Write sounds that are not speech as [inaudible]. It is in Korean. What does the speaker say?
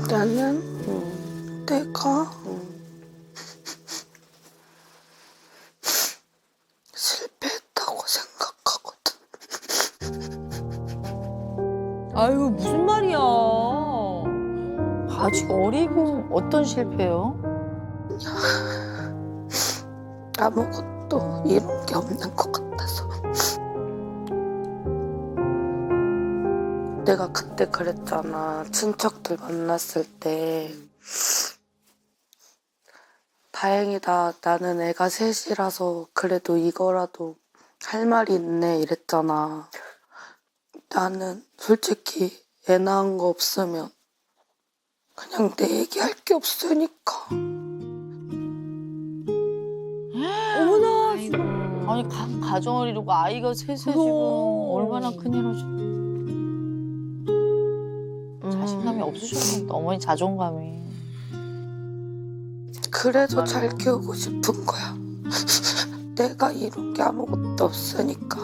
나는 음, 내가 음. 실패했다고 생각하거든. 아유 무슨 말이야. 아직 어리고 어떤 실패요? 아무것도 이룬 게 없는 것 같아서. 내가 그때 그랬잖아. 친척들 만났을 때. 다행이다. 나는 애가 셋이라서 그래도 이거라도 할 말이 있네. 이랬잖아. 나는 솔직히 애 낳은 거 없으면 그냥 내 얘기할 게 없으니까. 어머나. 아니 가, 가정을 이루고 아이가 셋에 지금. 얼마나 큰일이죠. 없으셨겠다. 어머니 자존감이. 그래도. 잘 키우고 싶은 거야. [laughs] 내가 이룬 게 아무것도 없으니까.